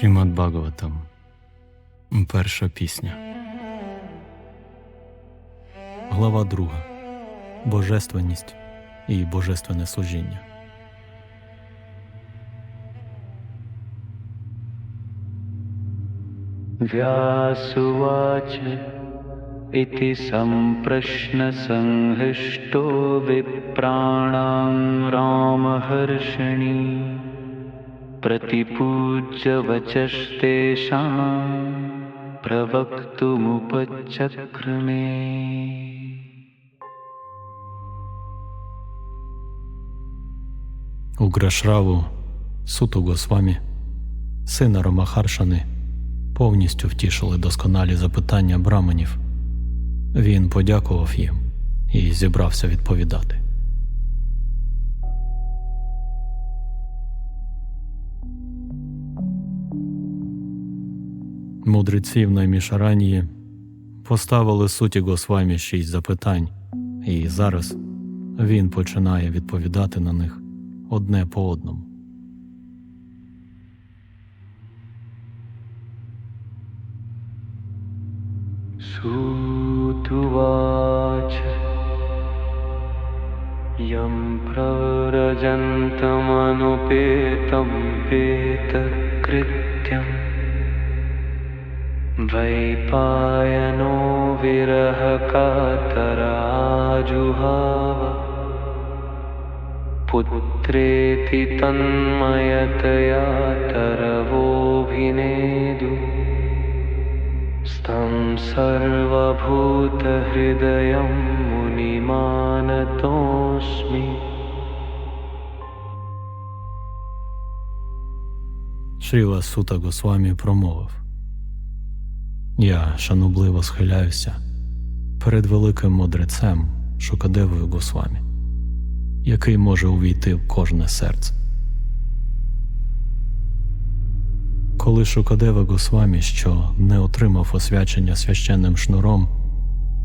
Шрімад Бхагаватам Перша пісня. Глава друга. Божественність і Божественне служіння. В'ясувач іти сампрашнасангишто випранам рамахаршині प्रतिपूज्य वचस्तेषां प्रवक्तुमुपचक्रमे Уграшраву Суту Госвамі, сина Ромахаршани, повністю втішили досконалі запитання браманів. Він подякував їм і зібрався відповідати. Мудреці в Наймішаранії поставили суті Госвамі шість запитань, і зараз він починає відповідати на них одне по одному. सूतुवाच यं प्रव्रजन्तमनुपेतं पेतकृत्यम् वैपायनो विरहकातराजुहाव पुत्रेति तन्मयतया तरवोऽभिनेदु स्तं सर्वभूतहृदयं मुनिमानतोऽस्मि Шріла Сута Госвамі промовив Я шанобливо схиляюся перед великим мудрецем Шукадевою Госвамі, який може увійти в кожне серце. Коли Шукадева Госвамі, що не отримав освячення священним шнуром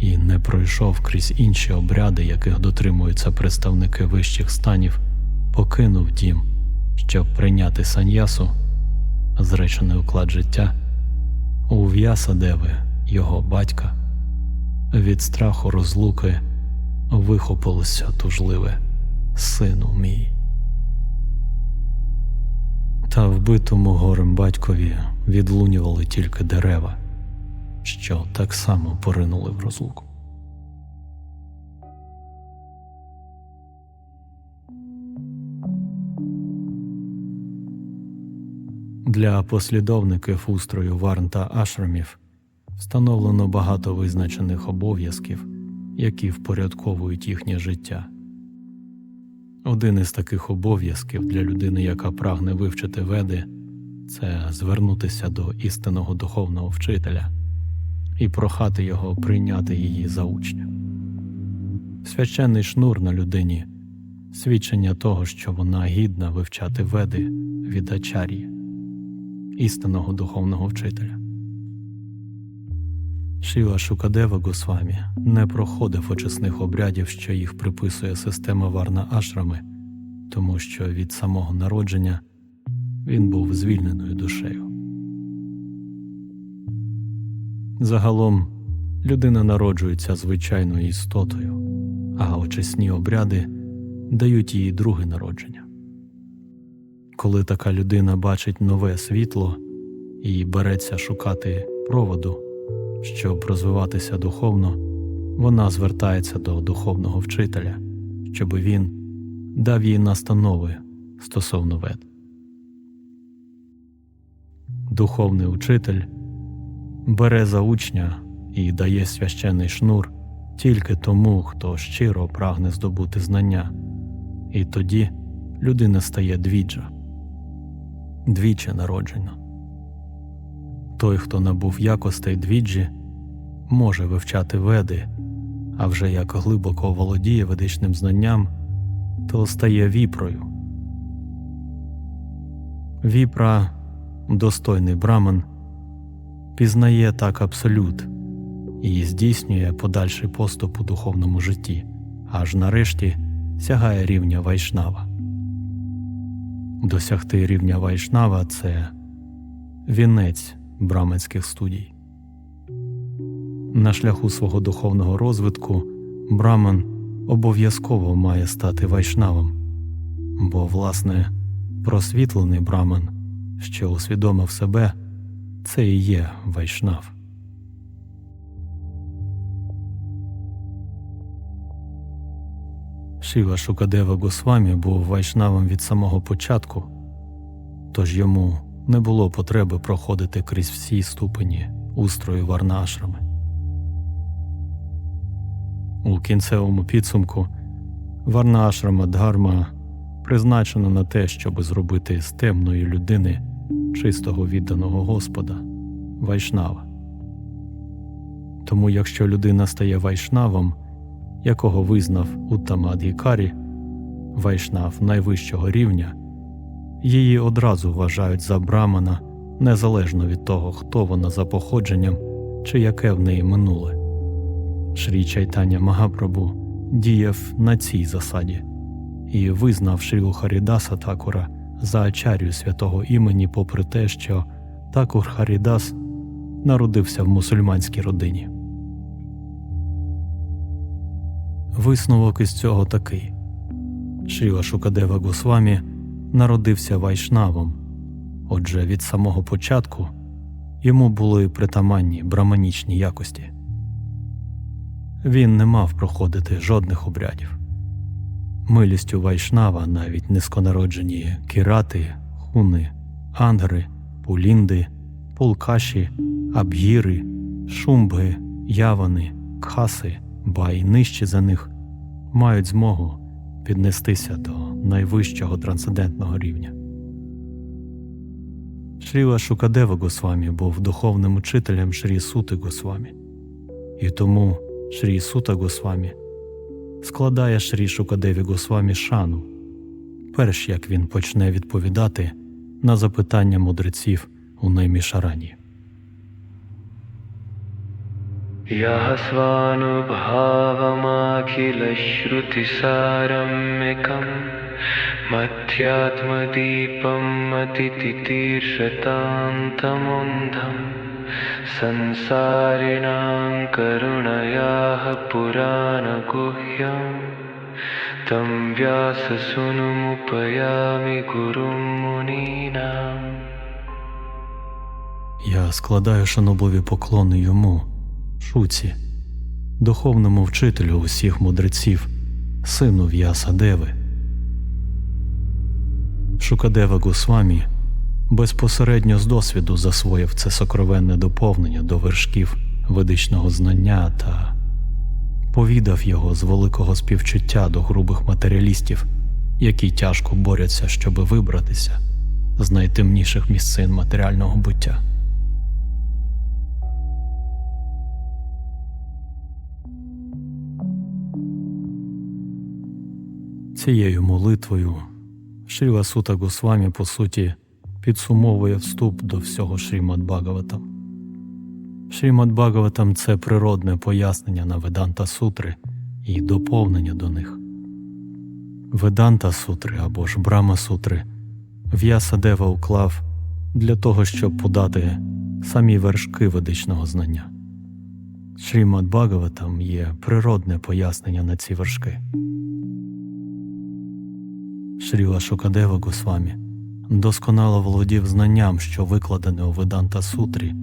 і не пройшов крізь інші обряди, яких дотримуються представники вищих станів, покинув дім, щоб прийняти саньясу, зречений уклад життя, у В'ясадеви, його батька, від страху розлуки вихопилося тужливе сину мій. Та вбитому горем батькові відлунювали тільки дерева, що так само поринули в розлуку. Для послідовників устрою варн та ашрамів встановлено багато визначених обов'язків, які впорядковують їхнє життя. Один із таких обов'язків для людини, яка прагне вивчити веди, це звернутися до істинного духовного вчителя і прохати його прийняти її за учня. Священний шнур на людині свідчення того, що вона гідна вивчати веди від ачар'ї, істинного духовного вчителя. Шіла Шукадева Госвамі не проходив очисних обрядів, що їх приписує система Варна Ашрами, тому що від самого народження він був звільненою душею. Загалом людина народжується звичайною істотою, а очисні обряди дають їй друге народження. Коли така людина бачить нове світло і береться шукати проводу, щоб розвиватися духовно, вона звертається до духовного вчителя, щоб він дав їй настанови стосовно вед. Духовний учитель бере за учня і дає священний шнур тільки тому, хто щиро прагне здобути знання, і тоді людина стає двіджа, двічі народжена. Той, хто набув якостей двіджі, може вивчати веди, а вже як глибоко володіє ведичним знанням, то стає віпрою. Віпра, достойний браман, пізнає так абсолют і здійснює подальший поступ у духовному житті, аж нарешті сягає рівня вайшнава. Досягти рівня вайшнава це вінець браменських студій. На шляху свого духовного розвитку Браман обов'язково має стати вайшнавом, бо, власне, просвітлений Браман, що усвідомив себе, це і є вайшнав. Шіва Шукадева Госвамі був вайшнавом від самого початку, тож йому не було потреби проходити крізь всі ступені устрою варнаашрами. У кінцевому підсумку варнаашрама Дгарма призначена на те, щоб зробити з темної людини чистого відданого Господа вайшнава. Тому, якщо людина стає вайшнавом, якого визнав Уттамадгікарі, вайшнав найвищого рівня, її одразу вважають за брамана незалежно від того, хто вона за походженням чи яке в неї минуле. Шрі Чайтання Магапрабу діяв на цій засаді і визнав Шрілу Харідаса Такура за ачарію святого імені, попри те, що Такур Харідас народився в мусульманській родині. Висновок із цього такий: Шріла Шукадева Госвамі народився вайшнавом, отже, від самого початку йому були притаманні браманічні якості. Він не мав проходити жодних обрядів. Милістю вайшнава навіть низьконароджені кірати, хуни, ангри, пулінди, пулкаші, аб'їри, шумбги, явани, кхаси, ба й нижче за них мають змогу піднестися до найвищого трансцендентного рівня. Шріла Шукадева Госвамі був духовним учителем Шрі Сути Госвамі, і тому Шрі Сута Госвамі складає Шрі Шукадеві Госвамі шану, перш як він почне відповідати на запитання мудреців у Наймішарані. यः स्वानुभावमाखिलश्रुतिसारम्यकं मध्यात्मदीपम् अतितितीर्षतान्तमुन्धं संसारिणां करुणयाः पुराणगुह्यम् तं व्याससुनुमुपयामि गुरुं मुनीनाम् Я складаю шанобливі поклони йому, Шуці, духовному вчителю усіх мудреців, сину В'ясадеви. Шукадева Госвамі безпосередньо з досвіду засвоїв це сокровенне доповнення до вершків ведичного знання та повідав його з великого співчуття до грубих матеріалістів, які тяжко борються, щоби вибратися з найтемніших місцин матеріального буття. Цією молитвою Шріла Сута Госвамі, по суті, підсумовує вступ до всього Шрімад Бхагаватам. Шрімад Бхагаватам – це природне пояснення на Веданта Сутри і доповнення до них. Веданта Сутри або ж Брама Сутри В'ясадева уклав для того, щоб подати самі вершки ведичного знання. Шрімад Бхагаватам є природне пояснення на ці вершки. Шріла Шукадева Госвамі досконало володів знанням, що викладене у Веданта Сутрі,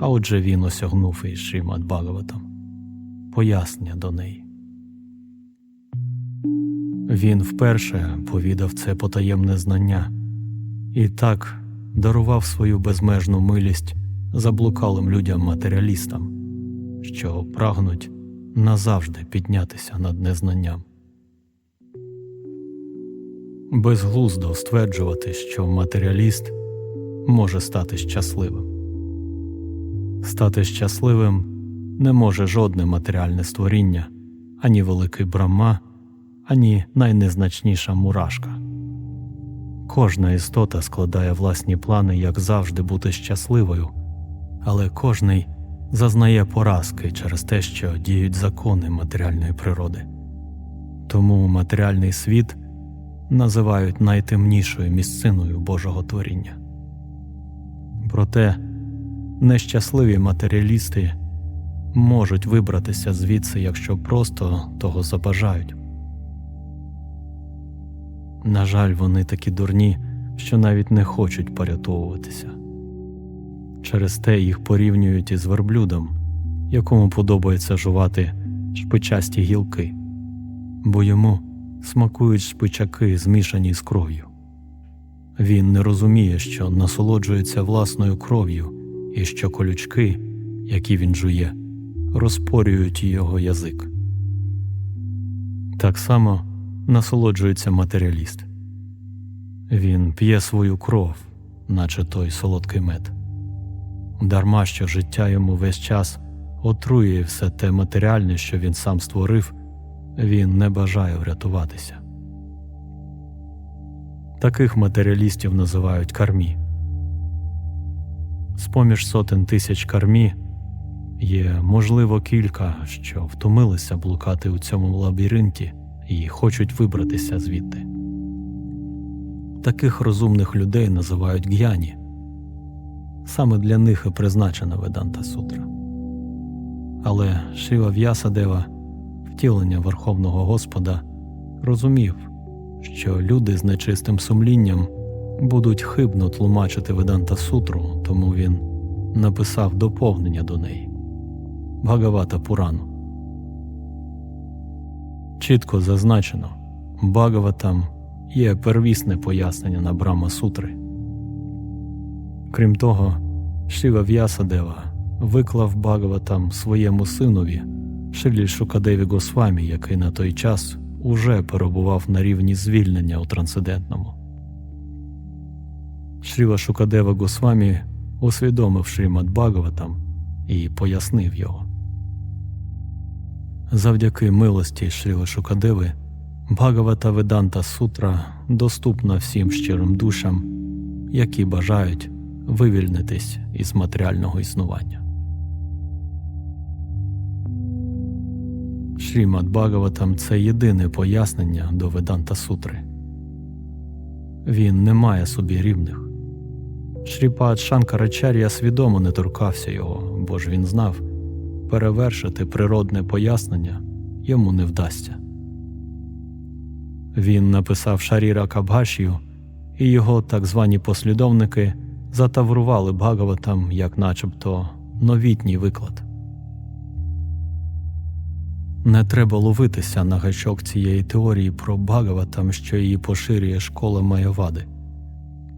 а отже він осягнув і Шрімад Бхагаватам пояснення до неї. Він вперше повідав це потаємне знання і так дарував свою безмежну милість заблукалим людям-матеріалістам, що прагнуть назавжди піднятися над незнанням. Безглуздо стверджувати, що матеріаліст може стати щасливим. Стати щасливим не може жодне матеріальне створіння, ані великий брама, ані найнезначніша мурашка. Кожна істота складає власні плани, як завжди бути щасливою, але кожний зазнає поразки через те, що діють закони матеріальної природи. Тому матеріальний світ називають найтемнішою місциною Божого творіння. Проте нещасливі матеріалісти можуть вибратися звідси, якщо просто того забажають. На жаль, вони такі дурні, що навіть не хочуть порятовуватися. Через те їх порівнюють із верблюдом, якому подобається жувати шпичасті гілки, бо йому смакують шпичаки, змішані з кров'ю. Він не розуміє, що насолоджується власною кров'ю і що колючки, які він жує, розпорюють його язик. Так само насолоджується матеріаліст. Він п'є свою кров, наче той солодкий мед. Дарма що життя йому весь час отруює все те матеріальне, що він сам створив, він не бажає врятуватися. Таких матеріалістів називають кармі. З поміж сотень тисяч кармі є, можливо, кілька, що втомилися блукати у цьому лабіринті і хочуть вибратися звідти. Таких розумних людей називають г'яні. Саме для них і призначена Веданта Сутра. Але Шива В'ясадева, втілення Верховного Господа, розумів, що люди з нечистим сумлінням будуть хибно тлумачити Веданта Сутру, тому він написав доповнення до неї Бхагавата Пурану. Чітко зазначено, Бхагаватам є первісне пояснення на Брама Сутри. Крім того, Шива В'ясадева виклав Бхагаватам своєму синові Шилі Шукадеві Госвамі, який на той час уже перебував на рівні звільнення у трансцендентному. Шріла Шукадева Госвамі усвідомив Шримад Бхагаватам і пояснив його. Завдяки милості Шріла Шукадеви Бхагавата Веданта Сутра доступна всім щирим душам, які бажають вивільнитись із матеріального існування. Шрімад Бхагаватам це єдине пояснення до Веданта Сутри. Він не має собі рівних. Шріпад Шанкарачар'я свідомо не торкався його, бо ж він знав, перевершити природне пояснення йому не вдасться. Він написав Шаріра Кабгашію, і його так звані послідовники затаврували Бхагаватам як начебто новітній виклад. Не треба ловитися на гачок цієї теорії про Бхагаватам, що її поширює школа Майявади.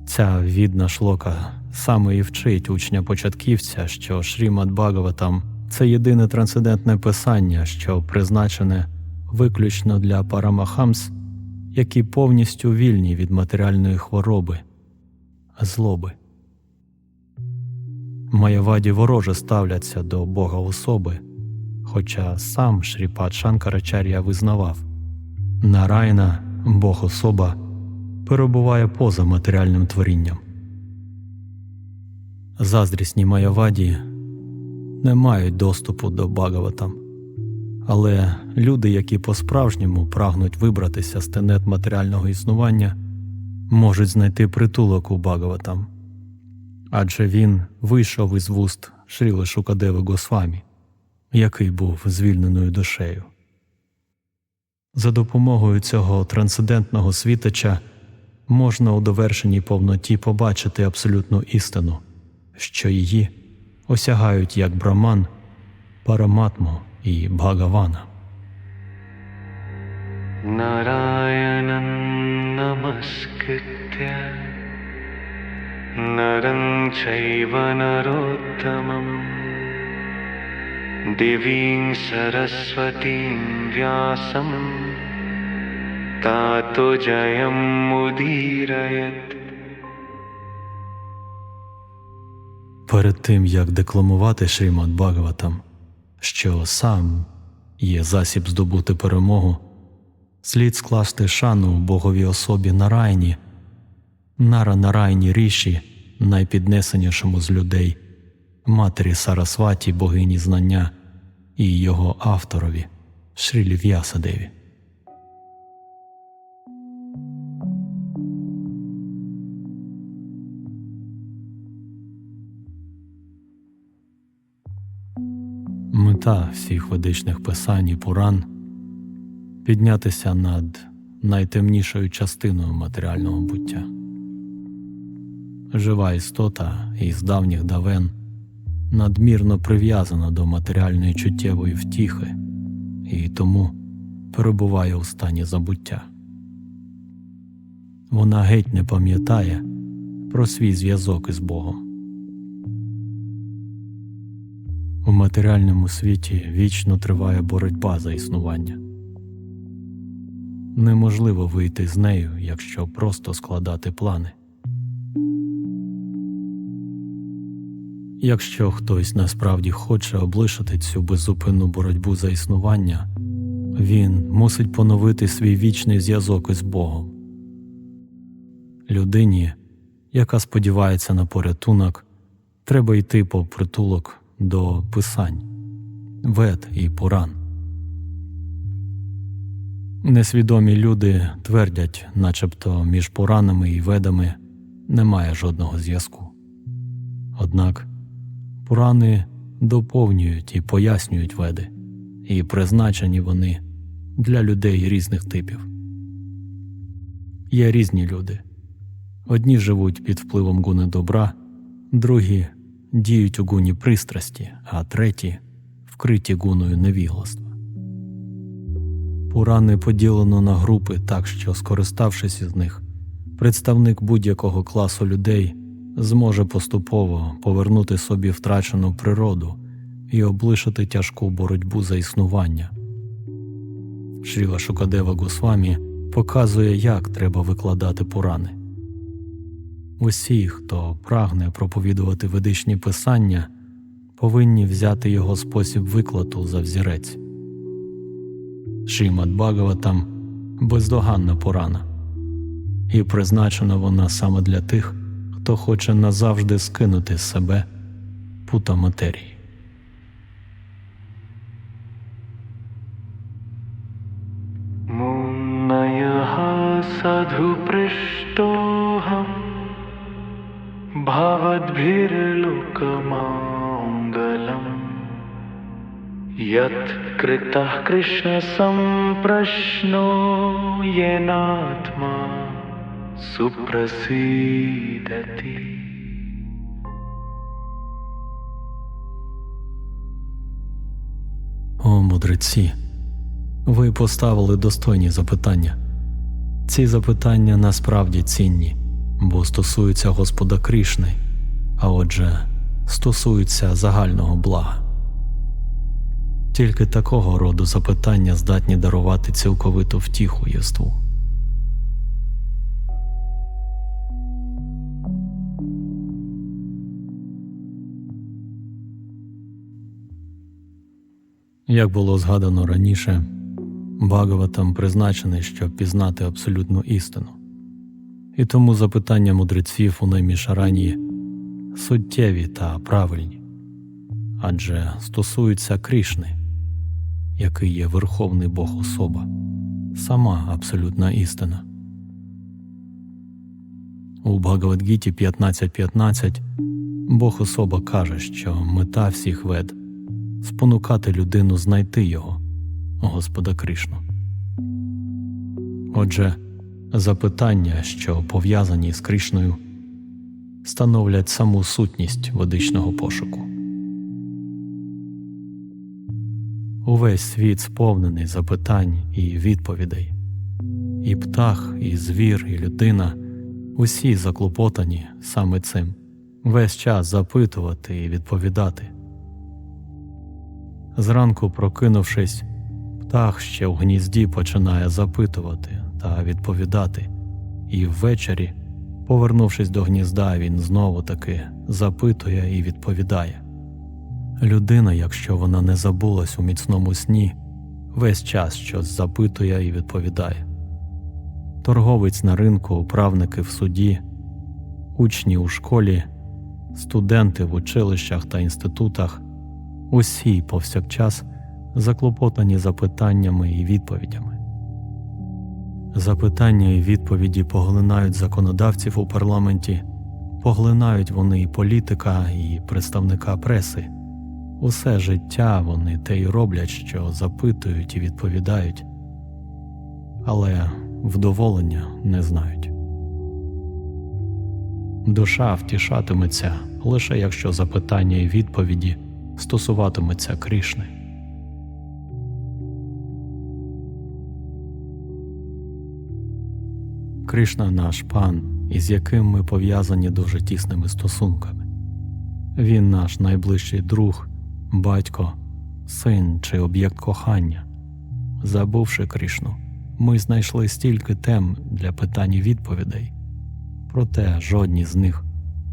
Ця відна шлока саме і вчить учня початківця, що Шрімад Бхагаватам це єдине трансцендентне писання, що призначене виключно для парамахамс, які повністю вільні від матеріальної хвороби, злоби. Маяваді вороже ставляться до Бога особи, хоча сам Шріпад Шанкарачар'я визнавав Нарайна, Бог особа, перебуває поза матеріальним творінням. Заздрісні Маяваді не мають доступу до Бхагаватам, але люди, які по-справжньому прагнуть вибратися з тенет матеріального існування, можуть знайти притулок у Бхагаватам, адже він вийшов із вуст Шріли Шукадеви Госвамі, який був звільненою душею. За допомогою цього трансцендентного світача можна у довершеній повноті побачити абсолютну істину, що її осягають як Браман, Параматму і Бхагавана. नारायणं नमस्कृत्य नरं चैव नरोत्तमं देवीं सरस्वतीं व्यासं तातो जयमुदीरयत् Перед тим як декламувати Шримад Бхагаватам, що сам є засіб здобути перемогу, слід скласти шану Боговій особі Нарайні, Нара Нарайні Ріші, найпіднесенішому з людей, матері Сарасваті, богині знання і його авторові Шрілів'ясадеві. Мета всіх ведичних писань і Пуран піднятися над найтемнішою частиною матеріального буття. Жива істота із давніх давен надмірно прив'язана до матеріальної чуттєвої втіхи і тому перебуває у стані забуття. Вона геть не пам'ятає про свій зв'язок із Богом. У матеріальному світі вічно триває боротьба за існування. Неможливо вийти з нею, якщо просто складати плани. Якщо хтось насправді хоче облишити цю беззупинну боротьбу за існування, він мусить поновити свій вічний зв'язок із Богом. Людині, яка сподівається на порятунок, треба йти по притулок до писань, вед і пуран. Несвідомі люди твердять, начебто між Пуранами і ведами немає жодного зв'язку. Однак Пурани доповнюють і пояснюють веди, і призначені вони для людей різних типів. Є різні люди. Одні живуть під впливом гуни добра, другі діють у гуні пристрасті, а треті вкриті гуною невігластва. Пурани поділено на групи так, що, скориставшись із них, представник будь-якого класу людей зможе поступово повернути собі втрачену природу і облишити тяжку боротьбу за існування. Шріла Шукадева Госвамі показує, як треба викладати Пурани. Усі, хто прагне проповідувати ведичні писання, повинні взяти його спосіб викладу за взірець. Шимат Бхагаватам бездоганна Пурана, і призначена вона саме для тих, хто хоче назавжди скинути з себе пута матерії. मुन्नयः साधुपृष्टोऽहम् भवद्भिर्लोकमाङ्गलम् यत्कृतः कृष्णसम्प्रश्नो येनात्मा супросидати. О, мудреці, ви поставили достойні запитання. Ці запитання насправді цінні, бо стосуються Господа Кришни, а отже, стосуються загального блага. Тільки такого роду запитання здатні дарувати цілковиту втіху єству. Як було згадано раніше, Бхагаватам призначений, щоб пізнати абсолютну істину. І тому запитання мудреців у Наймішарані суттєві та правильні, адже стосуються Крішни, який є Верховний Бог особа, сама абсолютна істина. У Бхагавадгіті 15.15 Бог особа каже, що мета всіх вед спонукати людину знайти його, Господа Кришну. Отже, запитання, що пов'язані з Кришною, становлять саму сутність ведичного пошуку. Увесь світ сповнений запитань і відповідей, і птах, і звір, і людина усі заклопотані саме цим, весь час запитувати і відповідати. Зранку, прокинувшись, птах ще в гнізді починає запитувати та відповідати, і ввечері, повернувшись до гнізда, він знову таки запитує і відповідає. Людина, якщо вона не забулась у міцному сні, весь час щось запитує і відповідає. Торговець на ринку, управники в суді, учні у школі, студенти в училищах та інститутах усі повсякчас заклопотані запитаннями і відповідями. Запитання і відповіді поглинають законодавців у парламенті, поглинають вони і політика, і представника преси, Усе життя вони те й роблять, що запитують і відповідають, але вдоволення не знають. Душа втішатиметься лише якщо запитання і відповіді стосуватиметься Кришни. Кришна наш пан, із яким ми пов'язані дуже тісними стосунками. Він наш найближчий друг, батько, син чи об'єкт кохання. Забувши Кришну, ми знайшли стільки тем для питань і відповідей, проте жодні з них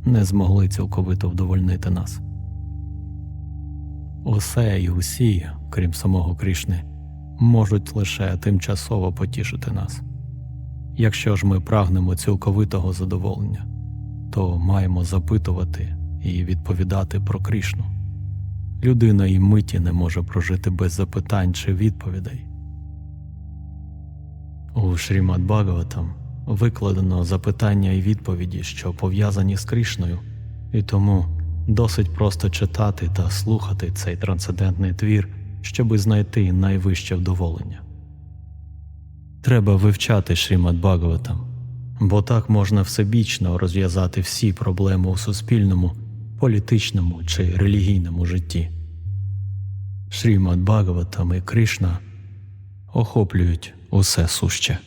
не змогли цілковито вдовольнити нас. Усе і усі, крім самого Кришни, можуть лише тимчасово потішити нас. Якщо ж ми прагнемо цілковитого задоволення, то маємо запитувати і відповідати про Кришну. Людина і миті не може прожити без запитань чи відповідей. У Шрімад Бхагаватам викладено запитання і відповіді, що пов'язані з Кришною, і тому досить просто читати та слухати цей трансцендентний твір, щоби знайти найвище вдоволення. Треба вивчати Шрімад Бхагаватам, бо так можна всебічно розв'язати всі проблеми у суспільному, політичному чи релігійному житті. Шрімад Бхагаватам і Кришна охоплюють усе суще.